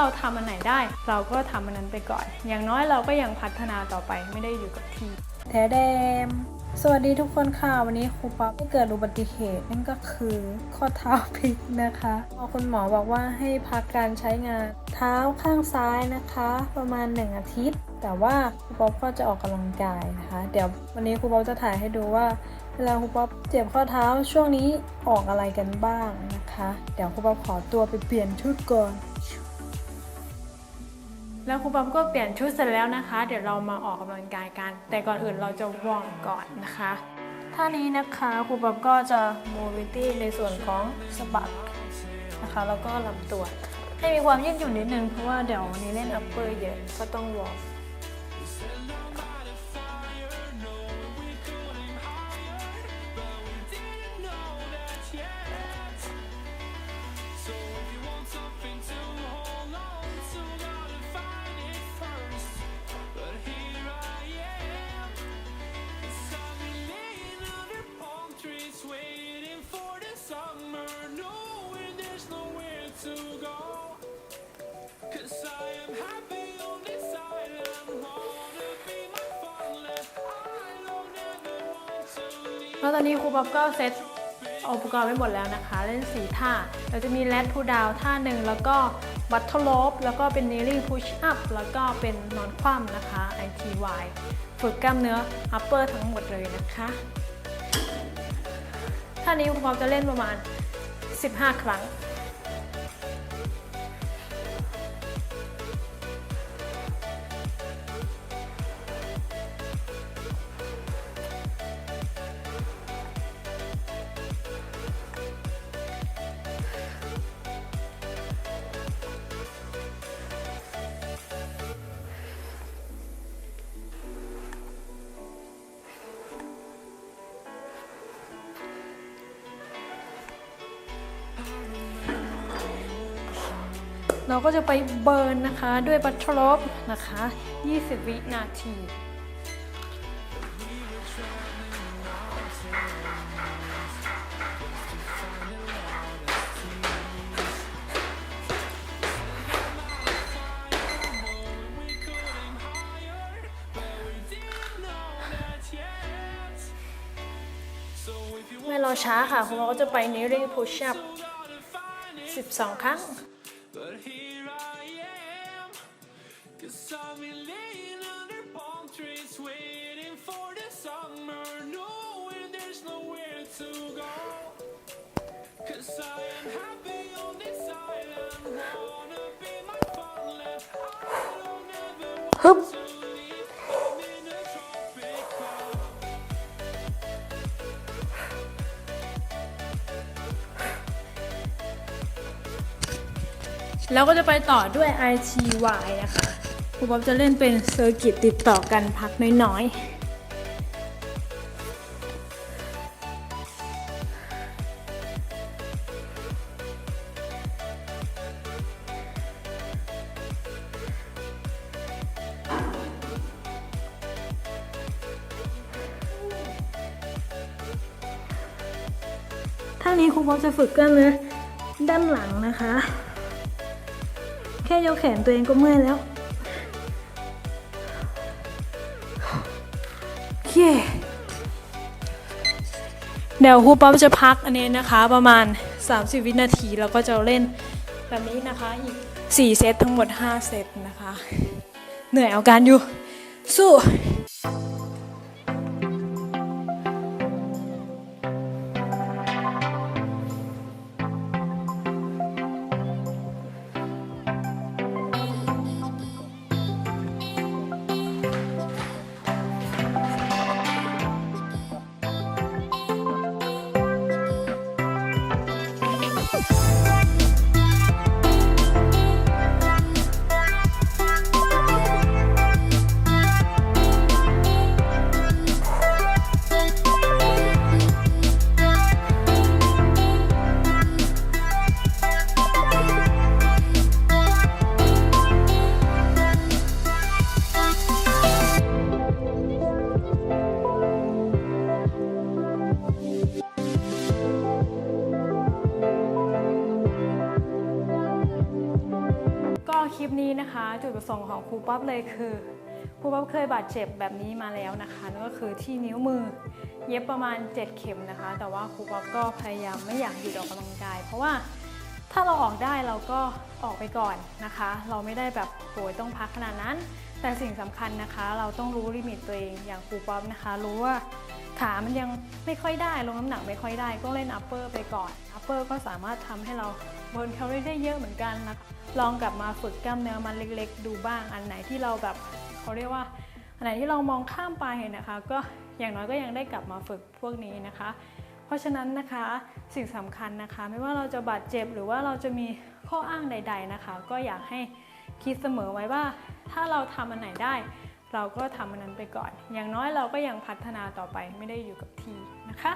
เราทำอันไหนได้ เราก็ทำอันนั้นไปก่อน อย่างน้อยเราก็ยังพัฒนาต่อไปไม่ได้อยู่กับที่แทแดมสวัสดีทุกคนค่ะ วันนี้ครูป๊อปได้เกิดอุบัติเหตุนั่นก็คือข้อเท้าพลิกนะคะพอคุณหมอบอกว่าให้พักการใช้งานเท้าข้างซ้ายนะคะ ประมาณ 1 อาทิตย์ แต่ว่าครูป๊อปก็จะออกกำลังกายนะคะ เดี๋ยววันนี้ครูป๊อปจะถ่ายให้ดูว่าเวลาครูป๊อปเจ็บข้อเท้าช่วงนี้ออกอะไรกันบ้างนะคะ เดี๋ยวครูป๊อปขอตัวไปเปลี่ยนชุดก่อน แล้วครูปอมก็เปลี่ยนชุดเสร็จแล้วนะคะ เดี๋ยวเรามาออกกำลังกายกัน แต่ก่อนอื่นเราจะวอร์มก่อนนะคะท่านี้นะคะครูปอมก็จะโมบิตี้ในส่วนของสะบักนะคะแล้วก็ลำตัว ให้มีความยืดหยุ่นนิดนึงเพราะว่าเดี๋ยววันนี้เล่นอัปเปอร์เยอะก็ต้องวอร์ม แล้วตอนนี้ครูป๊อบก็เซตอุปกรณ์ไว้หมดแล้วนะคะ เล่นสีท่า เราจะมีแรดพูดาวท่าหนึ่งแล้วก็บัตเทลโลปแล้วก็เป็นเนลลิ่งพุชอัพแล้วก็เป็นนอนคว่ำนะคะ ITY ฝึกกล้ามเนื้ออปเปอร์ทั้งหมดเลยนะคะท่านี้ครูป๊อบจะเล่นประมาณ 15 ครั้ง เราก็จะไปเบิร์นนะคะด้วยบัตเทลบนะคะ 20 วินาทีไม่รอช้าค่ะคุณหมอก็จะไป kneeling push up 12 ครั้ง cause I've been laying under palm trees, waiting for the summer, knowing there's nowhere to go. Cause I am happy on this island, wanna be my farmland. I don't ever want ฮึบ to leave, I'm in a tropic cloud. แล้วก็จะไปต่อด้วย ITY นะคะ รูป๊อปจะเล่นเป็นเซอร์กิตติดต่อกันพักน้อยๆท่านี้ครูป๊อปจะฝึกกล้ามเนื้อด้านหลังนะคะ แค่ยกแขนตัวเองก็เมื่อยแล้ว เค เดี๋ยวครูป๊อปจะพักอันนี้นะคะประมาณ 30 วินาทีแล้วก็จะเล่นแบบนี้นะคะ อีก 4 เซตทั้งหมด 5 เซตนะคะ เหนื่อยเอาการอยู่ สู้ นี้นะคะ จุดประสงค์ของครูป๊อปเลยคือครูป๊อปเคยบาดเจ็บแบบนี้มาแล้วนะคะนั่นก็คือที่นิ้วมือเย็บประมาณ 7 เข็มนะคะ แต่ว่าครูป๊อปก็พยายามไม่อยากหยุดออกกำลังกาย เพราะว่าถ้าเราออกได้เราก็ออกไปก่อนนะคะ เราไม่ได้แบบโอยต้องพักขนาดนั้น แต่สิ่งสำคัญนะคะ เราต้องรู้ลิมิตตัวเองอย่างครูป๊อปนะคะ รู้ว่า ขามันยังไม่ค่อยได้ลงน้ำหนักไม่ค่อยได้ก็เล่น upper ไปก่อน upper ก็สามารถทำให้เราเบิร์นแคลอรี่ได้เยอะเหมือนกันนะคะลองกลับมาฝึกกล้ามเนื้อมันเล็กๆ ดูบ้างอันไหนที่เราแบบเขาเรียกว่า อันไหนที่เรามองข้ามไปนะคะ ก็อย่างน้อยก็ยังได้กลับมาฝึกพวกนี้นะคะ เพราะฉะนั้นนะคะสิ่งสำคัญนะคะ ไม่ว่าเราจะบาดเจ็บหรือว่าเราจะมีข้ออ้างใด ๆนะคะ ก็อยากให้คิดเสมอไว้ว่า ถ้าเราทำอันไหนได้ เราก็ทำอันนั้นไปก่อน อย่างน้อยเราก็ยังพัฒนาต่อไปไม่ได้อยู่กับที่นะคะ